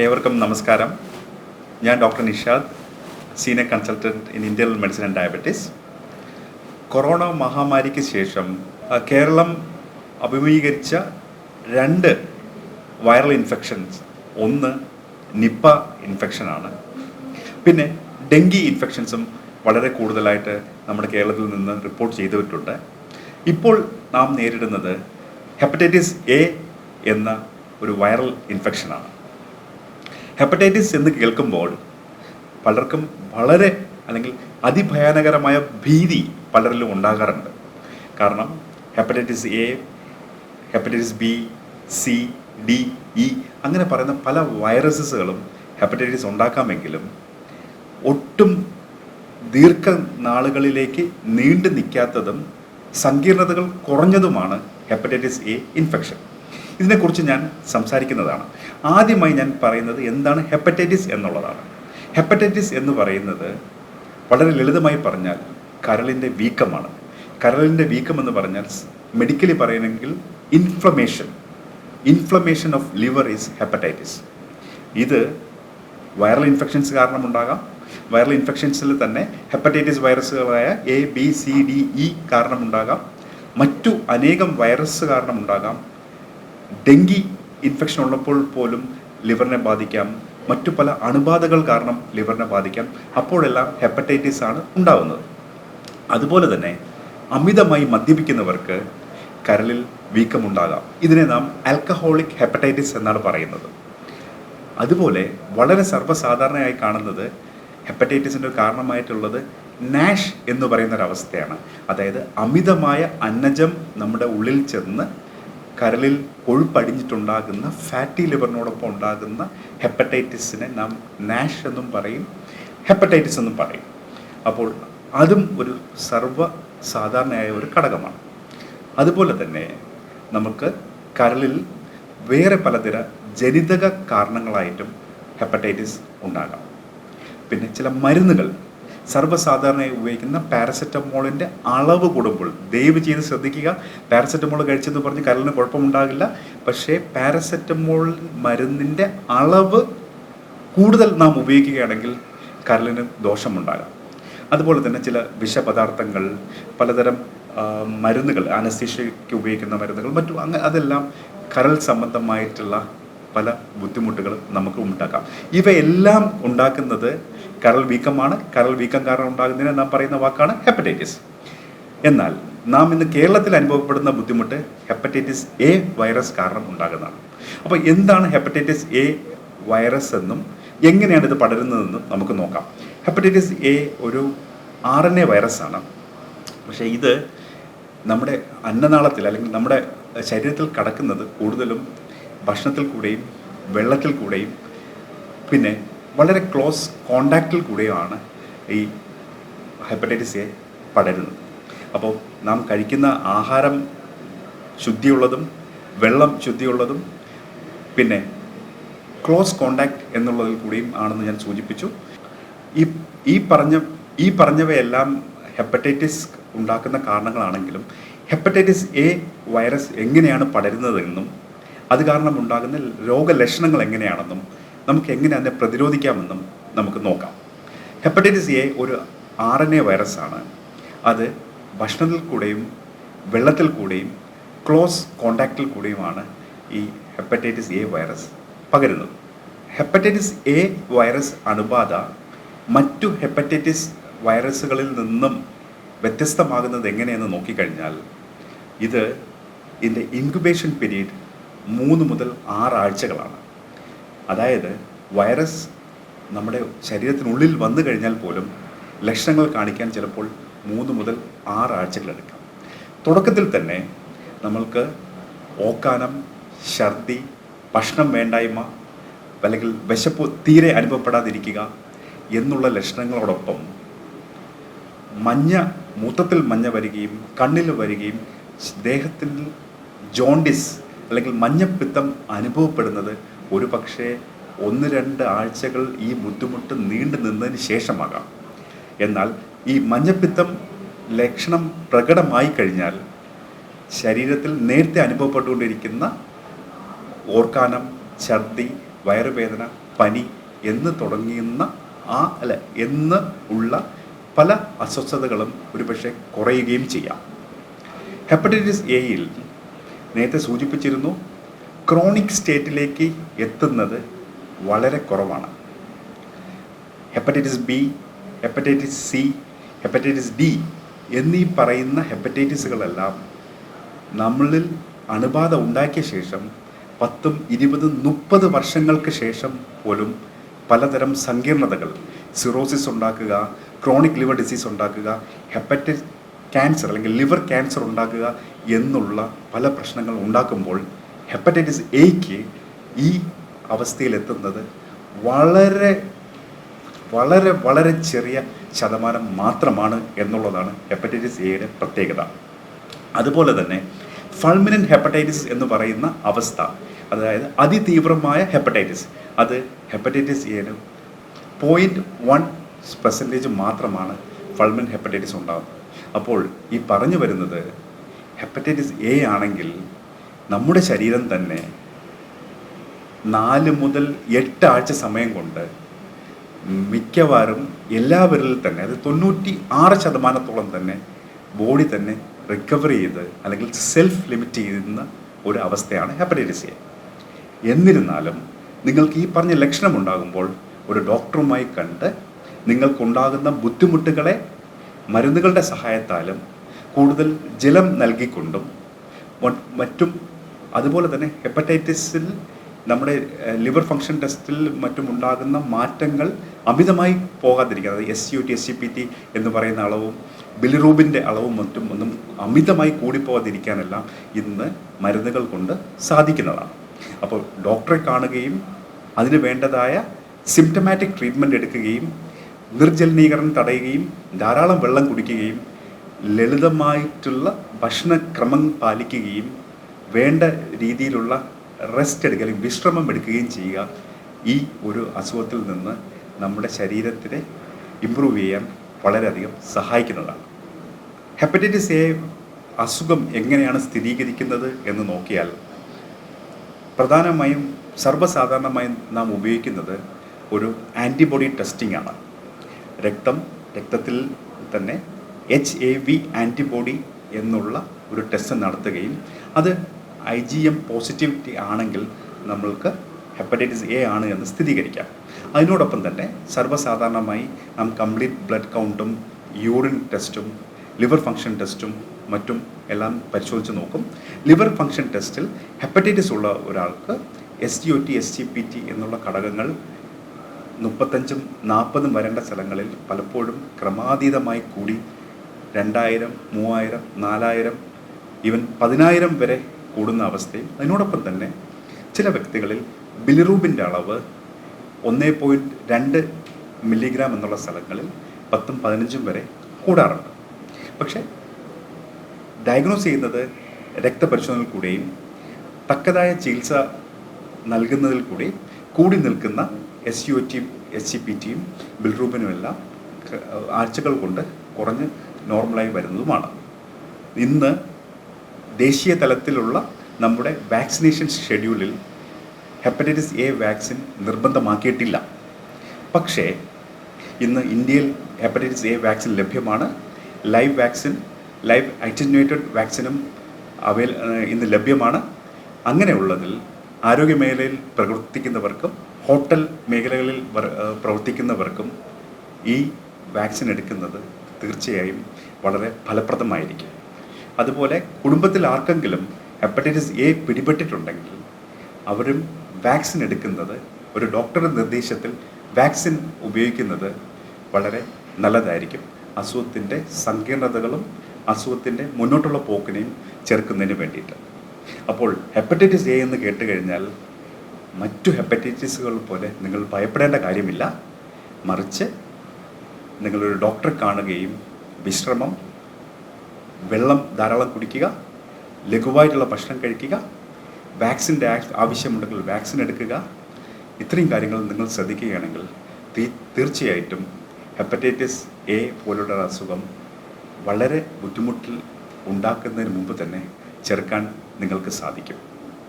ഏവർക്കും നമസ്കാരം. ഞാൻ doctor Nishad senior consultant in Indian medicine and diabetes. Corona മഹാമാരിക്ക് ശേഷം കേരളം അഭിമുഖീകരിച്ച രണ്ട് വൈറൽ ഇൻഫെക്ഷൻസ്. ഒന്ന് നിപ്പ ഇൻഫെക്ഷനാണ്. പിന്നെ ഡെങ്കി ഇൻഫെക്ഷൻസും വളരെ കൂടുതലായിട്ട് നമ്മുടെ കേരളത്തിൽ നിന്ന് റിപ്പോർട്ട് ചെയ്തിട്ടുണ്ട്. ഇപ്പോൾ നാം നേരിടുന്നത് ഹെപ്പറ്റൈറ്റിസ് എ എന്ന ഒരു വൈറൽ ഇൻഫെക്ഷനാണ്. ഹെപ്പറ്റൈറ്റിസ് എന്ന് കേൾക്കുമ്പോൾ പലർക്കും വളരെ അല്ലെങ്കിൽ അതിഭയാനകരമായ ഭീതി പലരിലും ഉണ്ടാകാറുണ്ട്. കാരണം hepatitis A hepatitis B C D E അങ്ങനെ പറയുന്ന പല വൈറസസുകളും ഹെപ്പറ്റൈറ്റിസ് ഉണ്ടാക്കാമെങ്കിലും ഒട്ടും ദീർഘനാളുകളിലേക്ക് നീണ്ടു നിൽക്കാത്തതും സങ്കീർണതകൾ കുറഞ്ഞതുമാണ് ഹെപ്പറ്റൈറ്റിസ് എ ഇൻഫെക്ഷൻ. ഇതിനെക്കുറിച്ച് ഞാൻ സംസാരിക്കുന്നതാണ്. ആദ്യമായി ഞാൻ പറയുന്നത് എന്താണ് ഹെപ്പറ്റൈറ്റിസ് എന്നുള്ളതാണ്. ഹെപ്പറ്റൈറ്റിസ് എന്ന് പറയുന്നത് വളരെ ലളിതമായി പറഞ്ഞാൽ കരളിന്റെ വീക്കമാണ്. കരളിന്റെ വീക്കം എന്ന് പറഞ്ഞാൽ മെഡിക്കലി പറയണമെങ്കിൽ inflammation. Inflammation of liver is hepatitis. ഇത് വൈറൽ ഇൻഫെക്ഷൻസ് കാരണമുണ്ടാകാം. വൈറൽ ഇൻഫെക്ഷൻസിൽ തന്നെ hepatitis വൈറസുകളായ A B C D E കാരണമുണ്ടാകാം. മറ്റു അനേകം വൈറസ് കാരണമുണ്ടാകാം. ഡെങ്കി ഇൻഫെക്ഷൻ ഉള്ളപ്പോൾ പോലും ലിവറിനെ ബാധിക്കാം. മറ്റു പല അണുബാധകൾ കാരണം ലിവറിനെ ബാധിക്കാം. അപ്പോഴെല്ലാം ഹെപ്പറ്റൈറ്റിസ് ആണ് ഉണ്ടാവുന്നത്. അതുപോലെ തന്നെ അമിതമായി മദ്യപിക്കുന്നവർക്ക് കരളിൽ വീക്കമുണ്ടാകാം. ഇതിനെ നാം ആൽക്കഹോളിക് ഹെപ്പറ്റൈറ്റിസ് എന്നാണ് പറയുന്നത്. അതുപോലെ വളരെ സർവസാധാരണയായി കാണുന്നത് ഹെപ്പറ്റൈറ്റിസിന്റെ ഒരു കാരണമായിട്ടുള്ളത് നാഷ് എന്ന് പറയുന്ന ഒരു അവസ്ഥയാണ്. അതായത് അമിതമായ അന്നജം നമ്മുടെ ഉള്ളിൽ ചെന്ന് കരളിൽ കൊഴുപ്പടിഞ്ഞിട്ടുണ്ടാകുന്ന ഫാറ്റി ലിവറിനോടൊപ്പം ഉണ്ടാകുന്ന ഹെപ്പറ്റൈറ്റിസിനെ നാം നാഷ് എന്നും പറയും ഹെപ്പറ്റൈറ്റിസ് എന്നും പറയും. അപ്പോൾ അതും ഒരു സർവ സാധാരണയായ ഒരു ഘടകമാണ്. അതുപോലെ തന്നെ നമുക്ക് കരളിൽ വേറെ പലതര ജനിതക കാരണങ്ങളായിട്ടും ഹെപ്പറ്റൈറ്റിസ് ഉണ്ടാകാം. പിന്നെ ചില മരുന്നുകൾ സർവസാധാരണയായി ഉപയോഗിക്കുന്ന പാരസെറ്റമോളിന്റെ അളവ് കൂടുമ്പോൾ ദയവ് ചെയ്ത് ശ്രദ്ധിക്കുക. പാരസെറ്റമോൾ കഴിച്ചെന്ന് പറഞ്ഞ് കരളിന് കുഴപ്പമുണ്ടാകില്ല. പക്ഷേ പാരസെറ്റമോൾ മരുന്നിന്റെ അളവ് കൂടുതൽ നാം ഉപയോഗിക്കുകയാണെങ്കിൽ കരളിന് ദോഷമുണ്ടാകാം. അതുപോലെ തന്നെ ചില വിഷപദാർത്ഥങ്ങൾ പലതരം മരുന്നുകൾ അനസ്തീഷയ്ക്ക് ഉപയോഗിക്കുന്ന മരുന്നുകൾ മറ്റു അങ്ങ അതെല്ലാം കരൾ സംബന്ധമായിട്ടുള്ള പല ബുദ്ധിമുട്ടുകളും നമുക്ക് ഉണ്ടാക്കാം. ഇവയെല്ലാം ഉണ്ടാക്കുന്നത് കരൾ വീക്കമാണ്. കരൾ വീക്കം കാരണം ഉണ്ടാകുന്നതിന് നാം പറയുന്ന വാക്കാണ് ഹെപ്പറ്റൈറ്റിസ് എന്നാൽ നാം ഇന്ന് കേരളത്തിൽ അനുഭവപ്പെടുന്ന ബുദ്ധിമുട്ട് ഹെപ്പറ്റൈറ്റിസ് എ വൈറസ് കാരണം ഉണ്ടാകുന്നതാണ്. അപ്പോൾ എന്താണ് ഹെപ്പറ്റൈറ്റിസ് എ വൈറസ് എന്നും എങ്ങനെയാണ് ഇത് പടരുന്നതെന്നും നമുക്ക് നോക്കാം. ഹെപ്പറ്റൈറ്റിസ് എ ഒരു ആർ എൻ എ വൈറസാണ് പക്ഷേ ഇത് നമ്മുടെ അന്നനാളത്തിൽ അല്ലെങ്കിൽ നമ്മുടെ ശരീരത്തിൽ കടക്കുന്നത് കൂടുതലും ഭക്ഷണത്തിൽ കൂടെയും വെള്ളത്തിൽ കൂടെയും പിന്നെ വളരെ ക്ലോസ് കോണ്ടാക്റ്റിൽ കൂടെയാണ് ഈ ഹെപ്പറ്റൈറ്റിസ് എ പടരുന്നത്. അപ്പോൾ നാം കഴിക്കുന്ന ആഹാരം ശുദ്ധിയുള്ളതും വെള്ളം ശുദ്ധിയുള്ളതും പിന്നെ ക്ലോസ് കോണ്ടാക്ട് എന്നുള്ളതിൽ കൂടിയും ആണെന്ന് ഞാൻ സൂചിപ്പിച്ചു. ഈ ഈ പറഞ്ഞ ഈ പറഞ്ഞവയെല്ലാം ഹെപ്പറ്റൈറ്റിസ് ഉണ്ടാക്കുന്ന കാരണങ്ങളാണെങ്കിലും ഹെപ്പറ്റൈറ്റിസ് എ വൈറസ് എങ്ങനെയാണ് പടരുന്നതെന്നും അത് കാരണം ഉണ്ടാകുന്ന രോഗലക്ഷണങ്ങൾ എങ്ങനെയാണെന്നും നമുക്ക് എങ്ങനെ അതിനെ പ്രതിരോധിക്കാമെന്നും നമുക്ക് നോക്കാം. ഹെപ്പറ്റൈറ്റിസ് എ ഒരു ആർ എൻ എ വൈറസാണ്. അത് ഭക്ഷണത്തിൽ കൂടെയും വെള്ളത്തിൽ കൂടെയും ക്ലോസ് കോണ്ടാക്റ്റിൽ കൂടെയുമാണ് ഈ ഹെപ്പറ്റൈറ്റിസ് എ വൈറസ് പകരുന്നത്. ഹെപ്പറ്റൈറ്റിസ് എ വൈറസ് അണുബാധ മറ്റു ഹെപ്പറ്റൈറ്റിസ് വൈറസുകളിൽ നിന്നും വ്യത്യസ്തമാകുന്നത് എങ്ങനെയെന്ന് നോക്കിക്കഴിഞ്ഞാൽ ഇത് ഇതിന്റെ ഇൻക്യുബേഷൻ പീരീഡ് മൂന്ന് മുതൽ ആറ് ആഴ്ചകളാണ്. അതായത് വൈറസ് നമ്മുടെ ശരീരത്തിനുള്ളിൽ വന്നു കഴിഞ്ഞാൽ പോലും ലക്ഷണങ്ങൾ കാണിക്കാൻ ചിലപ്പോൾ മൂന്ന് മുതൽ ആറ് ആഴ്ചകളെടുക്കാം തുടക്കത്തിൽ തന്നെ നമ്മൾക്ക് ഓക്കാനം ഛർദി ഭക്ഷണം വേണ്ടായ്മ അല്ലെങ്കിൽ വിശപ്പ് തീരെ അനുഭവപ്പെടാതിരിക്കുക എന്നുള്ള ലക്ഷണങ്ങളോടൊപ്പം മഞ്ഞ മൂത്രത്തിൽ മഞ്ഞ വരികയും കണ്ണിൽ വരികയും ദേഹത്തിൽ ജോണ്ടിസ് അല്ലെങ്കിൽ മഞ്ഞപ്പിത്തം അനുഭവപ്പെടുന്നത് ഒരു പക്ഷേ ഒന്ന് രണ്ട് ആഴ്ചകൾ ഈ ബുദ്ധിമുട്ട് നീണ്ടു നിന്നതിന് ശേഷമാകാം. എന്നാൽ ഈ മഞ്ഞപ്പിത്തം ലക്ഷണം പ്രകടമായി കഴിഞ്ഞാൽ ശരീരത്തിൽ നേരത്തെ അനുഭവപ്പെട്ടുകൊണ്ടിരിക്കുന്ന ഓർക്കാനം ഛർദി വയറുവേദന പനി എന്ന് തുടങ്ങുന്ന ആ അല്ല എന്ന് ഉള്ള പല അസ്വസ്ഥതകളും ഒരുപക്ഷെ കുറയുകയും ചെയ്യാം. ഹെപ്പറ്റൈറ്റിസ് എയിൽ നേരത്തെ സൂചിപ്പിച്ചിരുന്നു ക്രോണിക് സ്റ്റേറ്റിലേക്ക് എത്തുന്നത് വളരെ കുറവാണ്. Hepatitis B hepatitis C hepatitis D എന്നീ പറയുന്ന ഹെപ്പറ്റൈറ്റിസുകളെല്ലാം നമ്മളിൽ അണുബാധ ഉണ്ടാക്കിയ ശേഷം പത്തും ഇരുപതും മുപ്പത് വർഷങ്ങൾക്ക് ശേഷം പോലും പലതരം സങ്കീർണതകൾ സിറോസിസ് ഉണ്ടാക്കുക ക്രോണിക് ലിവർ ഡിസീസ് ഉണ്ടാക്കുക ഹെപ്പറ്റൈറ്റിസ് ക്യാൻസർ അല്ലെങ്കിൽ ലിവർ ക്യാൻസർ ഉണ്ടാക്കുക എന്നുള്ള പല പ്രശ്നങ്ങൾ ഉണ്ടാക്കുമ്പോൾ ഹെപ്പറ്റൈറ്റിസ് എയ്ക്ക് ഈ അവസ്ഥയിലെത്തുന്നത് വളരെ വളരെ വളരെ ചെറിയ ശതമാനം മാത്രമാണ് എന്നുള്ളതാണ് ഹെപ്പറ്റൈറ്റിസ് എയുടെ പ്രത്യേകത. അതുപോലെ തന്നെ ഫൾമിനൻ ഹെപ്പറ്റൈറ്റിസ് എന്ന് പറയുന്ന അവസ്ഥ അതായത് അതിതീവ്രമായ ഹെപ്പറ്റൈറ്റിസ് അത് ഹെപ്പറ്റൈറ്റിസ് എയിന് പോയിന്റ് വൺ പെർസെന്റേജ് മാത്രമാണ് ഫൾമിൻ ഹെപ്പറ്റൈറ്റിസ് ഉണ്ടാകുന്നത് അപ്പോൾ ഈ പറഞ്ഞു വരുന്നത് ഹെപ്പറ്റൈറ്റിസ് എ ആണെങ്കിൽ നമ്മുടെ ശരീരം തന്നെ നാല് മുതൽ എട്ട് ആഴ്ച സമയം കൊണ്ട് മിക്കവാറും എല്ലാവരിൽ തന്നെ അത് തൊണ്ണൂറ്റി ആറ് ശതമാനത്തോളം തന്നെ ബോഡി തന്നെ റിക്കവർ ചെയ്ത് അല്ലെങ്കിൽ സെൽഫ് ലിമിറ്റ് ചെയ്യുന്ന ഒരു അവസ്ഥയാണ് ഹെപ്പറ്റൈറ്റിസ് എ എന്നിരുന്നാലും നിങ്ങൾക്ക് ഈ പറഞ്ഞ ലക്ഷണം ഉണ്ടാകുമ്പോൾ ഒരു ഡോക്ടറുമായി കണ്ട് നിങ്ങൾക്കുണ്ടാകുന്ന ബുദ്ധിമുട്ടുകളെ മരുന്നുകളുടെ സഹായത്താലും കൂടുതൽ ജലം നൽകിക്കൊണ്ടും മറ്റും അതുപോലെ തന്നെ ഹെപ്പറ്റൈറ്റിസിൽ നമ്മുടെ ലിവർ ഫങ്ഷൻ ടെസ്റ്റിൽ മറ്റും ഉണ്ടാകുന്ന മാറ്റങ്ങൾ അമിതമായി പോകാതിരിക്കുക അതായത് S U T S C P T എന്ന് പറയുന്ന അളവും ബിലിറൂബിന്റെ അളവും മറ്റും ഒന്നും അമിതമായി കൂടിപ്പോകാതിരിക്കാനെല്ലാം ഇന്ന് മരുന്നുകൾ കൊണ്ട് സാധിക്കുന്നതാണ്. അപ്പോൾ ഡോക്ടറെ കാണുകയും അതിന് വേണ്ടതായ സിംറ്റമാറ്റിക് ട്രീറ്റ്മെന്റ് എടുക്കുകയും നിർജലനീകരണം തടയുകയും ധാരാളം വെള്ളം കുടിക്കുകയും ലളിതമായിട്ടുള്ള ഭക്ഷണക്രമം പാലിക്കുകയും വേണ്ട രീതിയിലുള്ള റെസ്റ്റ് എടുക്കുക അല്ലെങ്കിൽ വിശ്രമം എടുക്കുകയും ചെയ്യുക ഈ ഒരു അസുഖത്തിൽ നിന്ന് നമ്മുടെ ശരീരത്തിനെ ഇമ്പ്രൂവ് ചെയ്യാൻ വളരെയധികം സഹായിക്കുന്നതാണ്. ഹെപ്പറ്റൈറ്റിസ് എ അസുഖം എങ്ങനെയാണ് സ്ഥിരീകരിക്കുന്നത് എന്ന് നോക്കിയാൽ പ്രധാനമായും സർവസാധാരണമായും നാം ഉപയോഗിക്കുന്നത് ഒരു ആന്റിബോഡി ടെസ്റ്റിംഗ് ആണ്. രക്തം രക്തത്തിൽ തന്നെ എച്ച് എ വി ആന്റിബോഡി എന്നുള്ള ഒരു ടെസ്റ്റ് നടത്തുകയും അത് ഐ ജി എം പോസിറ്റിവിറ്റി ആണെങ്കിൽ നമ്മൾക്ക് ഹെപ്പറ്റൈറ്റിസ് എ ആണ് എന്ന് സ്ഥിരീകരിക്കാം. അതിനോടൊപ്പം തന്നെ സർവസാധാരണമായി നാം കംപ്ലീറ്റ് ബ്ലഡ് കൗണ്ടും യൂറിൻ ടെസ്റ്റും ലിവർ ഫങ്ഷൻ ടെസ്റ്റും മറ്റും എല്ലാം പരിശോധിച്ച് നോക്കും. ലിവർ ഫങ്ഷൻ ടെസ്റ്റിൽ ഹെപ്പറ്റൈറ്റിസ് ഉള്ള ഒരാൾക്ക് S T O T S G P T എന്നുള്ള ഘടകങ്ങൾ മുപ്പത്തഞ്ചും നാൽപ്പതും വരേണ്ട സ്ഥലങ്ങളിൽ പലപ്പോഴും ക്രമാതീതമായി കൂടി രണ്ടായിരം മൂവായിരം നാലായിരം ഈവൻ പതിനായിരം വരെ കൂടുന്ന അവസ്ഥയും അതിനോടൊപ്പം തന്നെ ചില വ്യക്തികളിൽ ബിലിറൂബിന്റെ അളവ് ഒന്നേ പോയിന്റ് രണ്ട് മില്ലിഗ്രാം എന്നുള്ള സ്ഥലങ്ങളിൽ പത്തും പതിനഞ്ചും വരെ കൂടാറുണ്ട്. പക്ഷേ ഡയഗ്നോസ് ചെയ്യുന്നത് രക്തപരിശോധനയിൽ കൂടെയും തക്കതായ ചികിത്സ നൽകുന്നതിൽ കൂടി കൂടി നിൽക്കുന്ന എസ് യു ടിയും എസ് സി പി ടിയും ബിൽറൂബിനുമെല്ലാം ആഴ്ചകൾ കൊണ്ട് കുറഞ്ഞ് നോർമലായി വരുന്നതുമാണ്. ഇന്ന് ദേശീയ തലത്തിലുള്ള നമ്മുടെ വാക്സിനേഷൻ ഷെഡ്യൂളിൽ ഹെപ്പറ്റൈറ്റിസ് എ വാക്സിൻ നിർബന്ധമാക്കിയിട്ടില്ല. പക്ഷേ ഇന്ന് ഇന്ത്യയിൽ ഹെപ്പറ്റൈറ്റിസ് എ വാക്സിൻ ലഭ്യമാണ്. ലൈവ് വാക്സിൻ ലൈവ് അറ്റൻവേറ്റഡ് വാക്സിനും അവൈൽ ഇന്ന് ലഭ്യമാണ്. അങ്ങനെയുള്ളതിൽ ആരോഗ്യ മേഖലയിൽ പ്രവർത്തിക്കുന്നവർക്കും ഹോട്ടൽ മേഖലകളിൽ പ്രവർത്തിക്കുന്നവർക്കും ഈ വാക്സിൻ എടുക്കുന്നത് തീർച്ചയായും വളരെ ഫലപ്രദമായിരിക്കും. അതുപോലെ കുടുംബത്തിൽ ആർക്കെങ്കിലും ഹെപ്പറ്റൈറ്റിസ് എ പിടിപെട്ടിട്ടുണ്ടെങ്കിൽ അവരും വാക്സിൻ എടുക്കുന്നത് ഒരു ഡോക്ടറുടെ നിർദ്ദേശത്തിൽ വാക്സിൻ ഉപയോഗിക്കുന്നത് വളരെ നല്ലതായിരിക്കും. അസുഖത്തിന്റെ സങ്കീർണതകളും അസുഖത്തിന്റെ മുന്നോട്ടുള്ള പോക്കിനെയും ചെറുക്കുന്നതിന് വേണ്ടിയിട്ട്. അപ്പോൾ ഹെപ്പറ്റൈറ്റിസ് എ എന്ന് കേട്ട് കഴിഞ്ഞാൽ മറ്റു ഹെപ്പറ്റൈറ്റിസുകൾ പോലെ നിങ്ങൾ ഭയപ്പെടേണ്ട കാര്യമില്ല. മറിച്ച് നിങ്ങളൊരു ഡോക്ടറെ കാണുകയും വിശ്രമം വെള്ളം ധാരാളം കുടിക്കുക ലഘുവായിട്ടുള്ള ഭക്ഷണം കഴിക്കുക വാക്സിന്റെ ആവശ്യമുണ്ടെങ്കിൽ വാക്സിൻ എടുക്കുക. ഇത്രയും കാര്യങ്ങൾ നിങ്ങൾ ശ്രദ്ധിക്കുകയാണെങ്കിൽ തീർച്ചയായിട്ടും ഹെപ്പറ്റൈറ്റിസ് എ പോലുള്ള അസുഖം വളരെ ബുദ്ധിമുട്ടിൽ ഉണ്ടാക്കുന്നതിന് മുമ്പ് തന്നെ ചെറുക്കാൻ നിങ്ങൾക്ക് സാധിക്കും.